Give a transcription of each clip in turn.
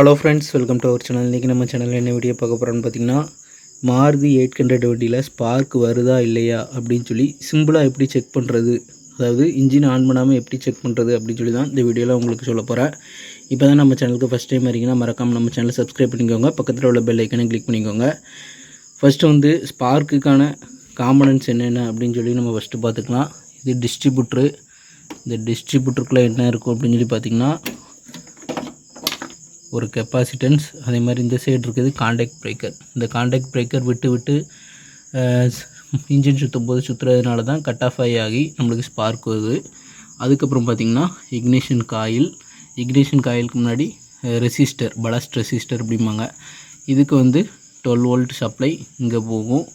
Hello friends welcome to our channel இன்றைக்கி நம்ம சேனலில் என்ன வீடியோ பார்க்க போகிறோன்னு பார்த்தீங்கன்னா மாருதி எயிட் ஹண்ட்ரட் வண்டியில் ஸ்பார்க் வருதா இல்லையா அப்படின்னு சொல்லி சிம்பிளாக எப்படி செக் பண்ணுறது அதாவது இன்ஜின் ஆன் பண்ணாமல் எப்படி செக் பண்ணுறது அப்படின்னு சொல்லி தான் இந்த வீடியோவில் உங்களுக்கு சொல்ல போகிறேன் இப்போ தான் நம்ம சேனலுக்கு ஃபஸ்ட் டைம் வரீங்கன்னா மறக்காமல் நம்ம சேனலை சப்ஸ்கிரைப் பண்ணிக்கோங்க. பக்கத்தில் உள்ள பெல் ஐக்கனை கிளிக் பண்ணிக்கோங்க. ஃபஸ்ட்டு வந்து ஸ்பார்க்குக்கான காம்பனன்ஸ் என்னென்ன அப்படின்னு சொல்லி நம்ம ஃபஸ்ட்டு பார்த்துக்கலாம். இது டிஸ்ட்ரிபியூட்ரு இந்த டிஸ்ட்ரிபியூட்டருக்குள்ளே என்ன இருக்கும் அப்படின்னு சொல்லி பார்த்தீங்கன்னா ஒரு கெப்பாசிட்டன்ஸ் அதே மாதிரி இந்த சைடு இருக்குது காண்டாக்ட் பிரேக்கர் இந்த காண்டாக்ட் பிரேக்கர் விட்டு விட்டு இன்ஜின் சுற்றும் போது சுற்றுறதுனால தான் கட் ஆஃப் ஆகி ஆகி நம்மளுக்கு ஸ்பார்க் வருது. அதுக்கப்புறம் பார்த்திங்கன்னா இக்னிஷன் காயில் இக்னிஷன் காயிலுக்கு முன்னாடி ரெசிஸ்டர் பலாஸ்ட் ரெசிஸ்டர் அப்படிம்பாங்க. இதுக்கு வந்து டுவெல் வோல்ட் சப்ளை இங்கே போகும்.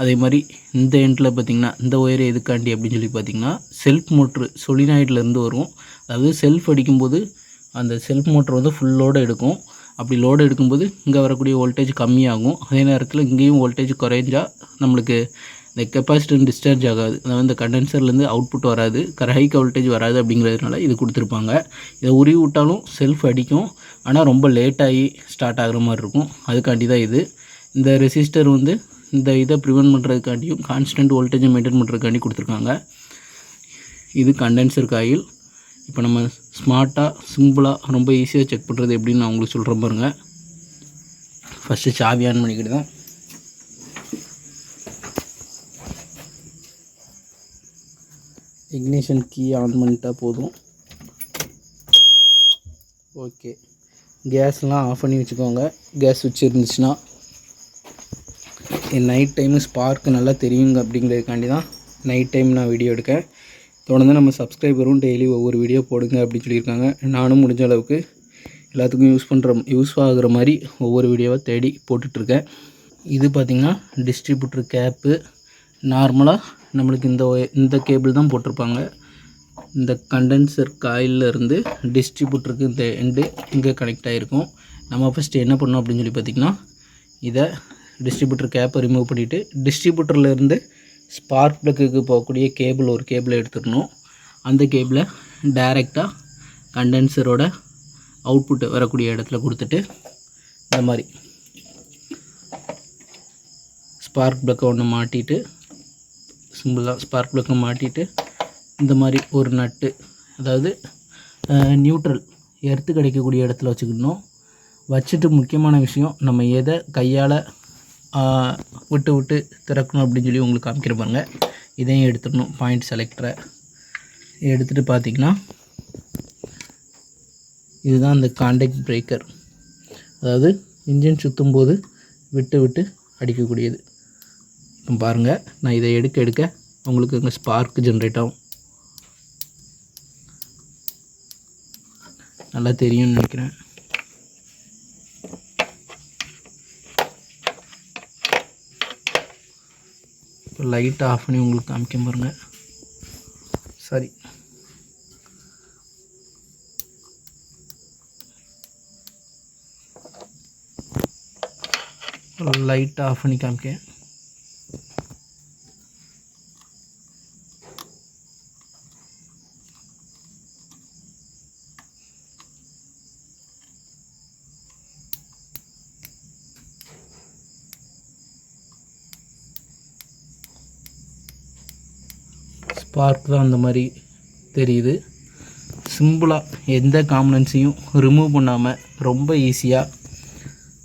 அதே மாதிரி இந்த எண்டில் பார்த்திங்கன்னா இந்த ஒயர் எதுக்காண்டி அப்படின்னு சொல்லி பார்த்திங்கன்னா செல்ஃப் மோட்ரு சொலினாய்ட்லேருந்து வரும். அதாவது செல்ஃப் அடிக்கும்போது அந்த செல்ஃப் மோட்டர் வந்து ஃபுல் லோடு எடுக்கும். அப்படி லோடு எடுக்கும்போது இங்கே வரக்கூடிய வோல்டேஜ் கம்மியாகும். அதே நேரத்தில் இங்கேயும் வோல்டேஜ் குறைஞ்சா நம்மளுக்கு இந்த கெப்பாசிட்டி டிஸ்சார்ஜ் ஆகாது. அதாவது இந்த கண்டென்சர்லேருந்து அவுட்புட் வராது. ஹைக் வோல்டேஜ் வராது அப்படிங்கிறதுனால இது கொடுத்துருப்பாங்க. இதை உருவி விட்டாலும் செல்ஃப் அடிக்கும். ஆனால் ரொம்ப லேட்டாகி ஸ்டார்ட் ஆகிற மாதிரி இருக்கும். அதுக்காண்டி தான் இது. இந்த ரெசிஸ்டர் வந்து இந்த இதை ப்ரிவெண்ட் பண்ணுறதுக்காண்டியும் கான்ஸ்டன்ட் வோல்டேஜை மெயின்டைன் பண்ணுறதுக்காண்டி கொடுத்துருக்காங்க. இது கண்டென்சர் காயில். இப்போ நம்ம ஸ்மார்ட்டாக சிம்பிளாக ரொம்ப ஈஸியாக செக் பண்ணுறது எப்படின்னு நான் உங்களுக்கு சொல்கிறேன் பாருங்கள் ஃபஸ்ட்டு சாவி ஆன் பண்ணிக்கிட்டு தான். இக்னிஷன் கீ ஆன் பண்ணிட்டா போதும். ஓகே கேஸ்லாம் ஆஃப் பண்ணி வச்சுக்கோங்க. கேஸ் சுவிட்ச் இருந்துச்சுன்னா நைட் டைமு ஸ்பார்க் நல்லா தெரியுங்க அப்படிங்கிறதுக்காண்டி தான் நைட் டைம் நான் வீடியோ எடுக்கேன். தொடர்ந்து நம்ம சப்ஸ்கிரைபரும் டெய்லி ஒவ்வொரு வீடியோ போடுங்க அப்படின்னு சொல்லியிருக்காங்க. நானும் முடிஞ்ச அளவுக்கு எல்லாத்துக்கும் யூஸ் பண்ணுற யூஸ் ஆகுற மாதிரி ஒவ்வொரு வீடியோவை தேடி போட்டுட்ருக்கேன். இது பார்த்திங்கன்னா டிஸ்ட்ரிபியூட்டர் கேப்பு நார்மலாக நம்மளுக்கு இந்த இந்த கேபிள் தான் போட்டிருப்பாங்க. இந்த கண்டென்சர் காயிலிருந்து டிஸ்ட்ரிபியூட்டருக்கு இந்த எண்டு இங்கே கனெக்ட் ஆகிருக்கும் நம்ம ஃபஸ்ட்டு என்ன பண்ணோம் அப்படின்னு சொல்லி பார்த்திங்கன்னா இதை டிஸ்ட்ரிபியூட்டர் கேப்பை ரிமூவ் பண்ணிவிட்டு டிஸ்ட்ரிபியூட்டர்லேருந்து ஸ்பார்க் ப்ளக்குக்கு போகக்கூடிய கேபிள் ஒரு கேபிளை எடுத்துடணும். அந்த கேபிளை டைரெக்டாக கண்டென்சரோட அவுட்புட் வரக்கூடிய இடத்துல கொடுத்துட்டு இந்த மாதிரி. ஸ்பார்க் ப்ளக்கை ஒன்று மாட்டிட்டு சிம்பிளாக ஸ்பார்க் ப்ளக்கை மாட்டிட்டு இந்த மாதிரி ஒரு நட்டு அதாவது நியூட்ரல் எர்த்து கிடைக்கக்கூடிய இடத்துல வச்சுக்கணும் வச்சுட்டு முக்கியமான விஷயம் நம்ம எதை கையால் விட்டு விட்டு திறக்கணும் அப்படின்னு சொல்லி உங்களுக்கு காமிக்கிற பாருங்க. இதையும் எடுத்துடணும் பாயிண்ட் செலக்டரை எடுத்துகிட்டு பார்த்தீங்கன்னா இதுதான் அந்த காண்டக்ட் பிரேக்கர் அதாவது இன்ஜின் சுற்றும் போது விட்டு விட்டு அடிக்கக்கூடியது. இப்போ பாருங்கள் நான் இதை எடுக்க எடுக்க உங்களுக்கு இங்கே ஸ்பார்க் ஜென்ரேட் ஆகும். நல்லா தெரியும்னு நினைக்கிறேன். லைட் ஆஃப் பண்ணி உங்களுக்கு காமிக்க பாருங்க. சரி. லைட் ஆஃப் பண்ணி காமிக்கேன். ஸ்பார்க் தான் அந்த மாதிரி தெரியுது. சிம்பிளாக எந்த காம்பனன்ஸையும் ரிமூவ் பண்ணாமல் ரொம்ப ஈஸியாக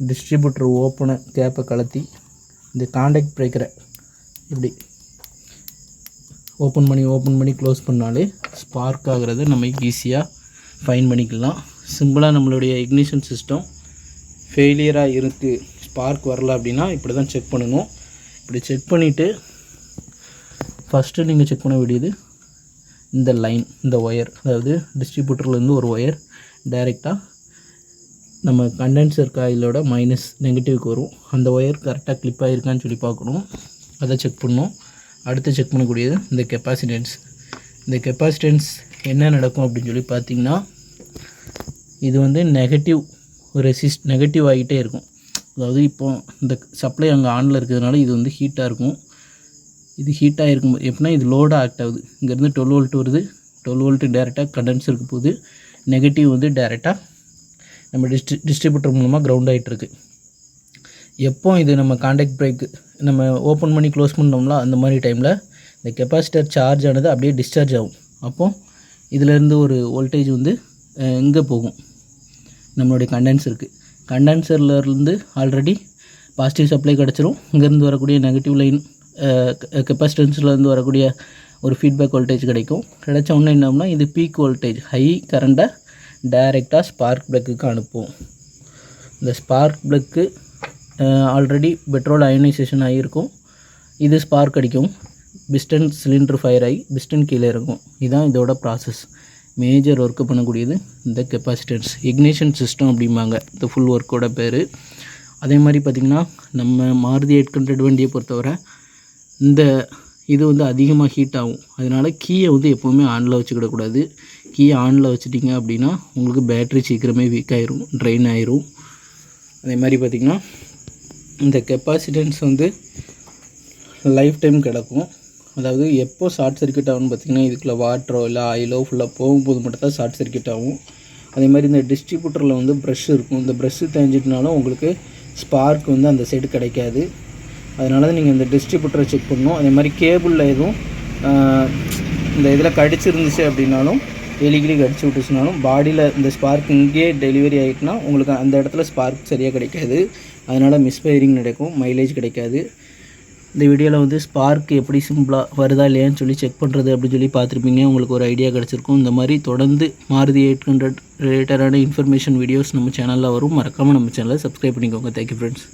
டிஸ்ட்ரிபியூட்டர் ஓப்பனை கேப்பை கலத்தி இந்த காண்டாக்ட் பிரேக்கரை இப்படி ஓப்பன் பண்ணி ஓப்பன் பண்ணி க்ளோஸ் பண்ணாலே ஸ்பார்க் ஆகிறத நம்ம ஈஸியாக ஃபைன் பண்ணிக்கலாம். சிம்பிளாக நம்மளுடைய இக்னிஷன் சிஸ்டம் ஃபெயிலியராக இருக்குது ஸ்பார்க் வரல அப்படின்னா இப்படி தான் செக் பண்ணணும். இப்படி செக் பண்ணிவிட்டு ஃபஸ்ட்டு நீங்கள் செக் பண்ண வேண்டியது இந்த லைன் இந்த ஒயர் அதாவது டிஸ்ட்ரிபியூட்டர்லேருந்து ஒரு ஒயர் டைரெக்டாக நம்ம கண்டென்சர் காயிலோட மைனஸ் நெகட்டிவ்க்கு வரும். அந்த ஒயர் கரெக்டாக கிளிப் ஆகிருக்கான்னு சொல்லி பார்க்கணும். அதை செக் பண்ணணும். அடுத்து செக் பண்ணக்கூடியது இந்த கெப்பாசிட்டன்ஸ் இந்த கெப்பாசிட்டன்ஸ் என்ன நடக்கும் அப்படின்னு சொல்லி பார்த்தீங்கன்னா இது வந்து நெகட்டிவ் ரெசிஸ்ட் நெகட்டிவ் ஆகிட்டே இருக்கும். அதாவது இப்போ இந்த சப்ளை அங்கே ஆனில் இருக்கிறதுனால இது வந்து ஹீட்டாக இருக்கும். இது ஹீட்டாக இருக்கும் எப்படின்னா இது லோடாக ஆக்ட் ஆகுது. இங்கேருந்து டுவெல் வோல்ட் வருது. டுவெல் வோல்ட்டு டேரெக்டாக கண்டென்சருக்கு போகுது. நெகட்டிவ் வந்து டேரெக்டாக நம்ம டிஸ்ட்ரி டிஸ்ட்ரிபியூட்டர் மூலமாக கிரவுண்ட் ஆகிட்டுருக்கு எப்போ இது நம்ம காண்டாக்ட் பிரேக் நம்ம ஓப்பன் பண்ணி க்ளோஸ் பண்ணோம்ல அந்த மாதிரி டைமில் இந்த கெப்பாசிட்டர் சார்ஜ் ஆனது அப்படியே டிஸ்சார்ஜ் ஆகும். அப்போது இதிலேருந்து ஒரு வோல்டேஜ் வந்து இங்கே போகும். நம்மளுடைய கண்டென்சருக்கு கண்டென்சர்லேருந்து ஆல்ரெடி பாசிட்டிவ் சப்ளை கிடச்சிரும். இங்கேருந்து வரக்கூடிய நெகட்டிவ் லைன் கெப்பாசிட்டன்ஸ்லேருந்து வரக்கூடிய ஒரு ஃபீட்பேக் வோல்டேஜ் கிடைக்கும். கிடைச்ச உடனே என்னம்னா இது பீக் வோல்டேஜ் ஹை கரண்ட்டை டைரெக்டாக ஸ்பார்க் ப்ளக்குக்கு அனுப்பும். இந்த spark plug already petrol ionization ஆகியிருக்கும் இது ஸ்பார்க் அடிக்கும். பிஸ்டன் சிலிண்டர் ஃபயர் ஆகி பிஸ்டன் கீழே இருக்கும் இதுதான் இதோட ப்ராசஸ் மேஜர் ஒர்க்கு பண்ணக்கூடியது இந்த கெப்பாசிட்டன்ஸ் இக்னிஷன் சிஸ்டம் அப்படிம்பாங்க. இந்த ஃபுல் ஒர்க்கோட பேர். அதே மாதிரி பார்த்திங்கன்னா நம்ம மாருதி எயிட் ஹண்ட்ரட் வண்டியை பொறுத்தவரை இந்த இது வந்து அதிகமாக ஹீட் ஆகும். அதனால் கீயை வந்து எப்போவுமே ஆனில் வச்சுக்கிடக்கூடாது கீயை ஆனில் வச்சுட்டிங்க அப்படின்னா உங்களுக்கு பேட்ரி சீக்கிரமே வீக் ஆயிரும் ட்ரெயின் ஆயிரும். அதே மாதிரி பார்த்திங்கன்னா இந்த கெப்பாசிட்டன்ஸ் வந்து லைஃப் டைம் கிடக்கும். அதாவது எப்போ ஷார்ட் சர்க்யூட் ஆகும்னு பார்த்திங்கன்னா இதுக்குள்ளே வாட்டரோ இல்லை ஆயிலோ ஃபுல்லாக போகும்போது மட்டும் தான் ஷார்ட் சர்க்யூட் ஆகும். அதே மாதிரி இந்த டிஸ்ட்ரிபியூட்டரில் வந்து ப்ரெஷ் இருக்கும். இந்த ப்ரெஷ்ஷு தேஞ்சிட்டனாலும் உங்களுக்கு ஸ்பார்க் வந்து அந்த சைடு கிடைக்காது. அதனால தான் நீங்கள் இந்த டிஸ்ட்ரிபியூட்டரை செக் பண்ணணும். அதே மாதிரி கேபிளில் எதுவும் இந்த இதில் கடிச்சிருந்துச்சு அப்படின்னாலும் எலிகிரி கடிச்சு விட்டுச்சுனாலும் பாடியில் இந்த ஸ்பார்க் இங்கேயே டெலிவரி ஆகிட்டுனா உங்களுக்கு அந்த இடத்துல ஸ்பார்க் சரியாக கிடைக்காது. அதனால் மிஸ்ஃபயரிங் நடக்கும் மைலேஜ் கிடைக்காது. இந்த வீடியோவில் வந்து ஸ்பார்க் எப்படி சிம்பிளாக வருதா இல்லையான்னு சொல்லி செக் பண்ணுறது அப்படின்னு சொல்லி பார்த்துருப்பீங்க. உங்களுக்கு ஒரு ஐடியா கிடச்சிருக்கும். இந்த மாதிரி தொடர்ந்து மாருதி எயிட் ஹண்ட்ரட் ரிலேட்டடான இன்ஃபர்மேஷன் வீடியோஸ் நம்ம சேனலில் வரும். மறக்காமல் நம்ம சேனலை சப்ஸ்கிரைப் பண்ணிக்கோங்க. Thank you friends